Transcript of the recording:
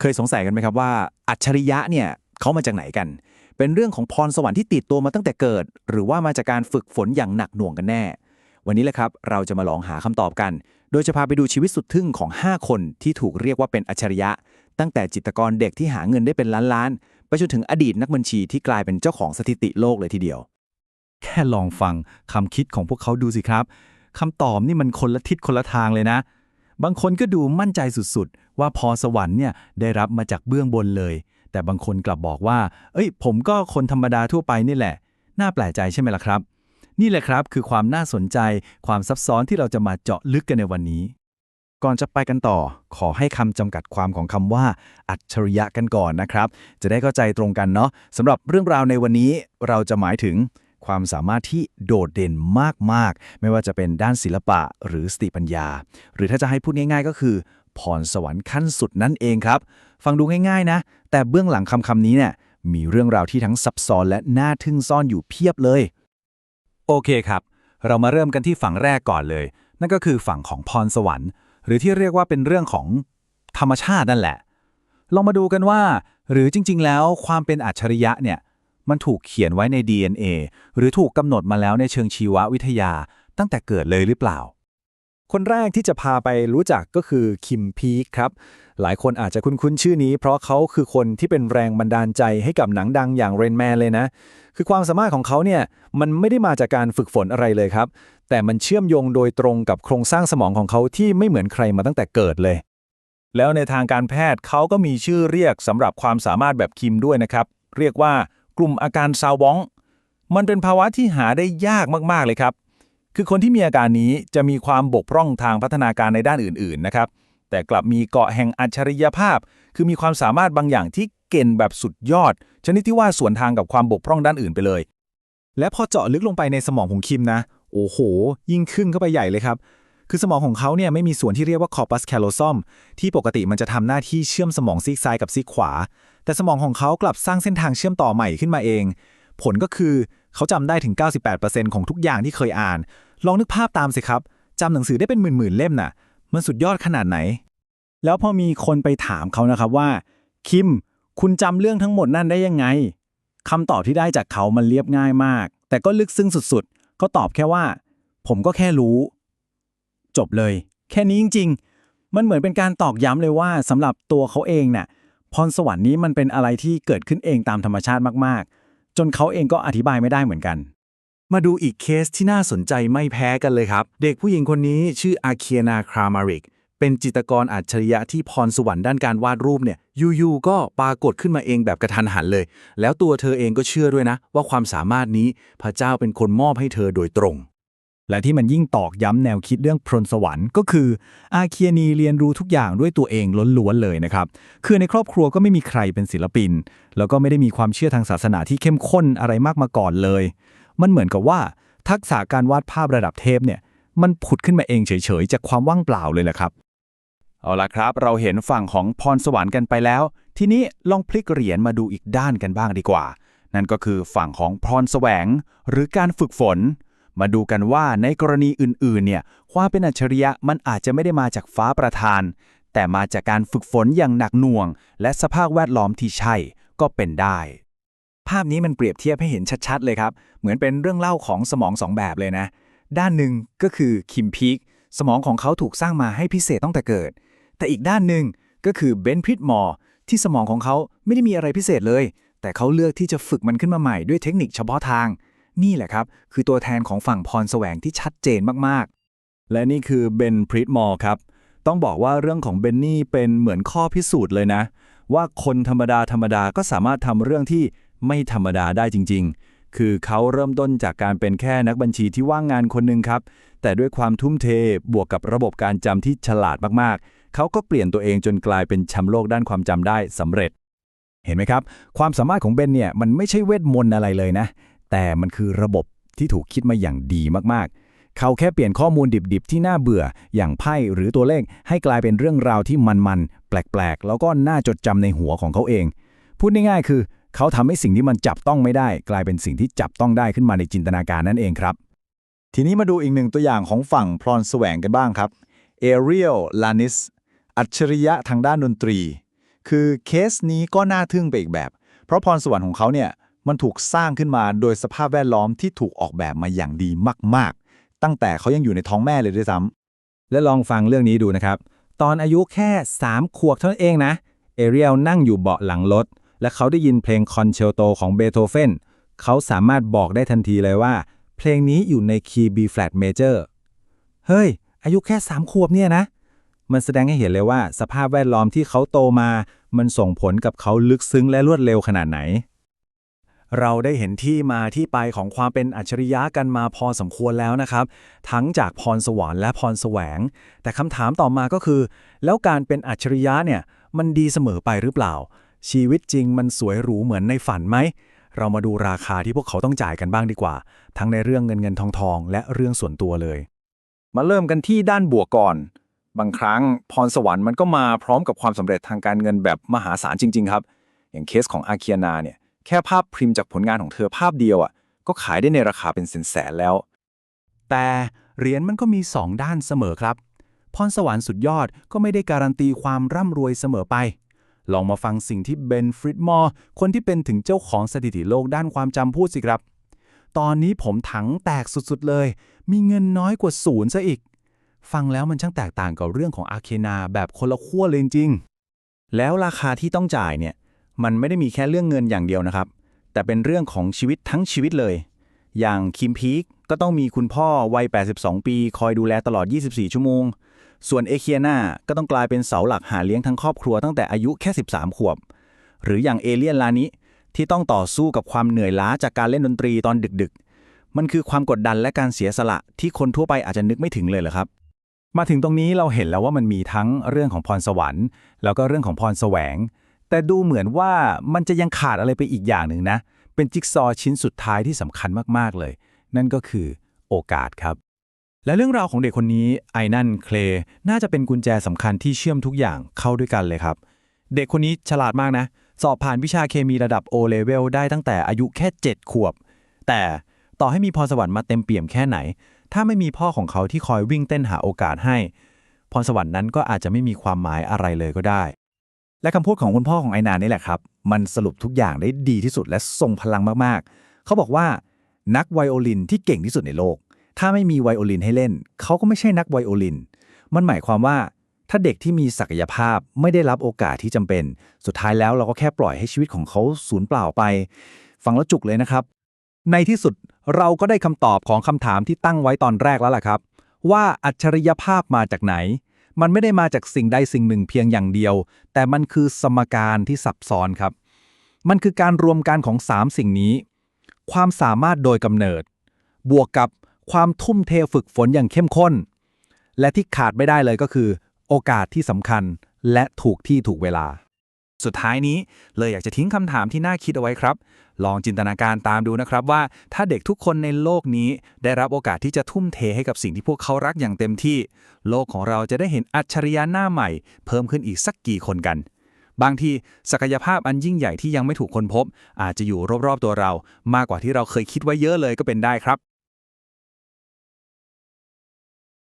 เคยสงสัยกันไหมครับว่า อัจฉริยะเนี่ยเขามาจากไหนกัน เป็นเรื่องของพรสวรรค์ที่ติดตัวมาตั้งแต่เกิด หรือว่ามาจากการฝึกฝนอย่างหนักหน่วงกันแน่ วันนี้แหละครับเราจะมาลองหาคำตอบกัน โดยจะพาไปดูชีวิตสุดทึ่งของ 5 คนที่ถูกเรียกว่าเป็นอัจฉริยะ ตั้งแต่จิตกรเด็กที่หาเงินได้เป็นล้านๆไปจนถึงอดีตนักบัญชีที่กลายเป็นเจ้าของสถิติโลกเลยทีเดียว แค่ลองฟังคำคิดของพวกเขาดูสิครับคำตอบนี่มันคนละทิศคนละทางเลยนะ บางคนก็ดูมั่นใจสุดๆ ว่าพรสวรรค์เนี่ยได้รับมาจากเบื้องบนเลย แต่บางคนกลับบอกว่า เอ้ย ผมก็คนธรรมดาทั่วไปนี่แหละ น่าแปลกใจใช่ไหมล่ะครับ นี่แหละครับคือความน่าสนใจความซับซ้อนที่เราจะมาเจาะลึกกันในวันนี้ ก่อนจะไปกันต่อ ขอให้คำจำกัดความของคำว่า อัจฉริยะกันก่อนนะครับ จะได้เข้าใจตรงกันเนาะสำหรับเรื่องราวในวันนี้เราจะหมายถึงความสามารถที่โดดเด่นมาก ๆ ไม่ว่าจะเป็นด้านศิลปะหรือสติปัญญา หรือถ้าจะให้พูดง่าย ๆ ก็คือ พรสวรรค์ขั้นสุดนั่นเองครับ ฟังดูง่ายๆนะ แต่เบื้องหลังคำคำนี้เนี่ยมีเรื่องราวที่ทั้งซับซ้อนและน่าทึ่งซ่อนอยู่เพียบเลย โอเคครับ เรามาเริ่มกันที่ฝั่งแรกก่อนเลย นั่นก็คือฝั่งของพรสวรรค์ หรือที่เรียกว่าเป็นเรื่องของธรรมชาตินั่นแหละ ลองมาดูกันว่า หรือจริง ๆ แล้วความเป็นอัจฉริยะเนี่ยมันถูกเขียนไว้ใน DNA หรือถูกกำหนดมาแล้วในเชิงชีววิทยาตั้งแต่เกิดเลยหรือเปล่า คนแรกที่จะพาไปรู้จักก็คือคิมพีคครับ หลายคนอาจจะคุ้นๆชื่อนี้ เพราะเขาคือคนที่เป็นแรงบันดาลใจให้กับหนังดังอย่างเรนแมนเลยนะ คือความสามารถของเขาเนี่ยมันไม่ได้มาจากการฝึกฝนอะไรเลยครับ แต่มันเชื่อมโยงโดยตรงกับโครงสร้างสมองของเขาที่ไม่เหมือนใครมาตั้งแต่เกิดเลย แล้วในทางการแพทย์เขาก็มีชื่อเรียกสำหรับความสามารถแบบคิมด้วยนะครับ เรียกว่ากลุ่มอาการซาวอง มันเป็นภาวะที่หาได้ยากมากๆเลยครับ คือคนที่มีอาการนี้จะมีความบกพร่องทางพัฒนาการในด้านอื่น ๆ นะครับ แต่กลับมีเกาะแห่งอัจฉริยภาพ คือมีความสามารถบางอย่างที่เก่งแบบสุดยอด ชนิดที่ว่าสวนทางกับความบกพร่องด้านอื่นไปเลย และพอเจาะลึกลงไปในสมองของคิมนะ โอ้โห ยิ่งขึ้นเข้าไปใหญ่เลยครับ คือสมองของเขาเนี่ยไม่มีส่วนที่เรียกว่า corpus callosum ที่ปกติมันจะทำหน้าที่เชื่อมสมองซีกซ้ายกับซีกขวา แต่สมองของเขากลับสร้างเส้นทางเชื่อมต่อใหม่ขึ้นมาเอง ผลก็คือเขาจำได้ถึง 98%ของทุกอย่างที่เคยอ่าน ลองนึกภาพตามสิครับจำหนังสือได้เป็นหมื่นๆเล่มน่ะ มันสุดยอดขนาดไหน แล้วพอมีคนไปถามเขานะครับว่า คิม คุณจำเรื่องทั้งหมดนั่นได้ยังไงคำตอบที่ได้จากเขามันเรียบง่ายมาก แต่ก็ลึกซึ้งสุดๆ เขาตอบแค่ว่า ผมก็แค่รู้ จบเลย แค่นี้จริง ๆ มันเหมือนเป็นการตอกย้ำเลยว่าสำหรับตัวเขาเองน่ะพรสวรรค์นี้มันเป็นอะไรที่เกิดขึ้นเองตามธรรมชาติมากๆ จนเขาเองก็อธิบายไม่ได้เหมือนกัน มาดูอีกเคสที่น่าสนใจไม่แพ้กันเลยครับ เด็กผู้หญิงคนนี้ชื่ออาเคียนาครามาริก เป็นจิตรกรอัจฉริยะที่พรสวรรค์ด้านการวาดรูปเนี่ยยูๆก็ปรากฏขึ้นมาเองแบบกระทันหันเลย แล้วตัวเธอเองก็เชื่อด้วยนะ ว่าความสามารถนี้พระเจ้าเป็นคนมอบให้เธอโดยตรง และที่มันยิ่งตอกย้ำแนวคิดเรื่องพรสวรรค์ก็คือ อาเคียนีเรียนรู้ทุกอย่างด้วยตัวเองล้วนๆเลยนะครับคือในครอบครัวก็ไม่มีใครเป็นศิลปิน แล้วก็ไม่ได้มีความเชื่อทางศาสนาที่เข้มข้นอะไรมากมาก่อนเลย มันเหมือนกับว่า ทักษะการวาดภาพระดับเทพเนี่ยมันผุดขึ้นมาเองเฉยๆ จากความว่างเปล่าเลยแหละครับ เอาละครับ เราเห็นฝั่งของพรสวรรค์กันไปแล้ว ทีนี้ลองพลิกเหรียญมาดูอีกด้านกันบ้างดีกว่า นั่นก็คือฝั่งของพรแสวง หรือการฝึกฝน มาดูกันว่าในกรณีอื่นๆ เนี่ยความเป็นอัจฉริยะมันอาจจะไม่ได้มาจากฟ้าประทาน แต่มาจากการฝึกฝนอย่างหนักหน่วง และสภาพแวดล้อมที่ใช่ก็เป็นได้ ภาพนี้มันเปรียบเทียบให้เห็นชัดๆ เลยครับ เหมือนเป็นเรื่องเล่าของสมองสองแบบเลยนะ ด้านหนึ่งก็คือคิมพีคสมองของเขาถูกสร้างมาให้พิเศษตั้งแต่เกิด แต่อีกด้านหนึ่งก็คือเบนพริตมอร์ที่สมองของเขาไม่ได้มีอะไรพิเศษเลย แต่เขาเลือกที่จะฝึกมันขึ้นมาใหม่ด้วยเทคนิคเฉพาะทาง นี่แหละครับ คือตัวแทนของฝั่งพรแสวงที่ชัดเจนมากๆ และนี่คือเบนพริตมอร์ครับ ต้องบอกว่าเรื่องของเบนนี่เป็นเหมือนข้อพิสูจน์เลยนะ ว่าคนธรรมดาธรรมดาก็สามารถทำเรื่องที่ ไม่ธรรมดาได้จริง ๆ คือเขาเริ่มต้นจากการเป็นแค่นักบัญชีที่ว่างงานคนหนึ่งครับ แต่ด้วยความทุ่มเทบวกกับระบบการจำที่ฉลาดมากๆ เขาก็เปลี่ยนตัวเองจนกลายเป็นแชมป์โลกด้านความจำได้สำเร็จ เห็นไหมครับ ความสามารถของเบนเนี่ยมันไม่ใช่เวทมนต์อะไรเลยนะ แต่มันคือระบบที่ถูกคิดมาอย่างดีมากๆเขาแค่เปลี่ยนข้อมูลดิบๆ ที่น่าเบื่อ อย่างไพ่หรือตัวเลข ให้กลายเป็นเรื่องราวที่มันๆ แปลกๆ แล้วก็น่าจดจำในหัวของเขาเอง พูดง่ายๆ คือ เขาทำให้สิ่งที่มันจับต้องไม่ได้ กลายเป็นสิ่งที่จับต้องได้ขึ้นมาในจินตนาการนั่นเองครับ ทีนี้มาดูอีกหนึ่งตัวอย่างของฝั่งพรแสวงกันบ้างครับเอเรียลลานิสอัจฉริยะทางด้านดนตรี คือเคสนี้ก็น่าทึ่งไปอีกแบบ เพราะพรสวรรค์ของเขาเนี่ยมันถูกสร้างขึ้นมาโดยสภาพแวดล้อมที่ถูกออกแบบมาอย่างดีมาก ๆ ตั้งแต่เขายังอยู่ในท้องแม่เลยด้วยซ้ำและลองฟังเรื่องนี้ดูนะครับ ตอนอายุแค่ 3 ขวบเท่านั้นเองนะ เอเรียลนั่งอยู่เบาะหลังรถ และเขาได้ยินเพลงคอนเชลโตของเบโธเฟนเขาสามารถบอกได้ทันทีเลยว่า เพลงนี้อยู่ในคีย์ B flat major เฮ้ย อายุแค่3ขวบเนี่ยนะ มันแสดงให้เห็นเลยว่า สภาพแวดล้อมที่เขาโตมา มันส่งผลกับเขาลึกซึ้งและรวดเร็วขนาดไหน เราได้เห็นที่มาที่ไปของความเป็นอัจฉริยะกันมาพอสมควรแล้วนะครับ ทั้งจากพรสวรรค์และพรแสวง แต่คำถามต่อมาก็คือ แล้วการเป็นอัจฉริยะเนี่ย มันดีเสมอไปหรือเปล่า ชีวิตจริงมันสวยหรูเหมือนในฝันไหม เรามาดูราคาที่พวกเขาต้องจ่ายกันบ้างดีกว่า ทั้งในเรื่องเงินเงินทองทองและเรื่องส่วนตัวเลย มาเริ่มกันที่ด้านบวกก่อน บางครั้งพรสวรรค์มันก็มาพร้อมกับความสำเร็จทางการเงินแบบมหาศาลจริง ๆ ครับ อย่างเคสของอาเคียนาเนี่ยแค่ภาพพริมพ์จากผลงานของเธอภาพเดียวอะก็ขายได้ในราคาเป็นแสนๆแล้ว แต่เหรียญมันก็มี 2 ด้านเสมอครับ พรสวรรค์สุดยอดก็ไม่ได้การันตีความร่ำรวยเสมอไป ลองมาฟังสิ่งที่เบนฟริดมอร์คนที่เป็นถึงเจ้าของสถิติโลกด้านความจำพูดสิครับ ตอนนี้ผมถังแตกสุดๆเลย มีเงินน้อยกว่าศูนย์ซะอีก ฟังแล้วมันช่างแตกต่างกับเรื่องของอาเคนาแบบคนละขั้วเลยจริง แล้วราคาที่ต้องจ่ายเนี่ย มันไม่ได้มีแค่เรื่องเงินอย่างเดียวนะครับ แต่เป็นเรื่องของชีวิตทั้งชีวิตเลย อย่างคิมพีคก็ต้องมีคุณพ่อวัย 82 ปี คอยดูแลตลอด 24 ชั่วโมง ส่วนเอเคียนาก็ต้องกลายเป็นเสาหลักหาเลี้ยงทั้งครอบครัวตั้งแต่อายุแค่ 13 ขวบ หรืออย่างเอเลียนลานิที่ต้องต่อสู้กับความเหนื่อยล้าจากการเล่นดนตรีตอนดึกๆ มันคือความกดดันและการเสียสละที่คนทั่วไปอาจจะนึกไม่ถึงเลยเหรอครับ มาถึงตรงนี้เราเห็นแล้วว่ามันมีทั้งเรื่องของพรสวรรค์ แล้วก็เรื่องของพรแสวง แต่ดูเหมือนว่ามันจะยังขาดอะไรไปอีกอย่างหนึ่งนะ เป็นจิ๊กซอชิ้นสุดท้ายที่สำคัญมากๆเลย นั่นก็คือโอกาสครับ และเรื่องราวของเด็กคนนี้ไอนั่นเคลย์น่าจะเป็นกุญแจสำคัญที่เชื่อมทุกอย่างเข้าด้วยกันเลยครับ เด็กคนนี้ฉลาดมากนะ สอบผ่านวิชาเคมีระดับ O level ได้ตั้งแต่อายุแค่ 7 ขวบ แต่ต่อให้มีพรสวรรค์มาเต็มเปี่ยมแค่ไหน ถ้าไม่มีพ่อของเขาที่คอยวิ่งเต้นหาโอกาสให้ พรสวรรค์นั้นก็อาจจะไม่มีความหมายอะไรเลยก็ได้ และคำพูดของคุณพ่อของไอนานี่แหละครับ มันสรุปทุกอย่างได้ดีที่สุดและทรงพลังมากๆ เขาบอกว่า นักไวโอลินที่เก่งที่สุดในโลก ถ้าไม่มีไวโอลินให้เล่น เขาก็ไม่ใช่นักไวโอลิน มันหมายความว่า ถ้าเด็กที่มีศักยภาพไม่ได้รับโอกาสที่จำเป็น สุดท้ายแล้วเราก็แค่ปล่อยให้ชีวิตของเขาสูญเปล่าไป ฟังแล้วจุกเลยนะครับ ในที่สุดเราก็ได้คำตอบของคำถามที่ตั้งไว้ตอนแรกแล้วล่ะครับ ว่าอัจฉริยภาพมาจากไหน มันไม่ได้มาจากสิ่งใดสิ่งหนึ่งเพียงอย่างเดียว แต่มันคือสมการที่ซับซ้อนครับ มันคือการรวมกันของ 3 สิ่งนี้ ความสามารถโดยกำเนิด บวกกับ ความทุ่มเทฝึกฝนอย่างเข้มข้น และที่ขาดไม่ได้เลยก็คือ โอกาสที่สำคัญและถูกที่ถูกเวลา สุดท้ายนี้เลยอยากจะทิ้งคำถามที่น่าคิดเอาไว้ครับ ลองจินตนาการตามดูนะครับว่า ถ้าเด็กทุกคนในโลกนี้ ได้รับโอกาสที่จะทุ่มเทให้กับสิ่งที่พวกเขารักอย่างเต็มที่ โลกของเราจะได้เห็นอัจฉริยะหน้าใหม่ เพิ่มขึ้นอีกสักกี่คนกันบางทีศักยภาพอันยิ่งใหญ่ที่ยังไม่ถูกค้นพบ อาจจะอยู่รอบๆตัวเรา มากกว่าที่เราเคยคิดไว้เยอะเลยก็เป็นได้ครับ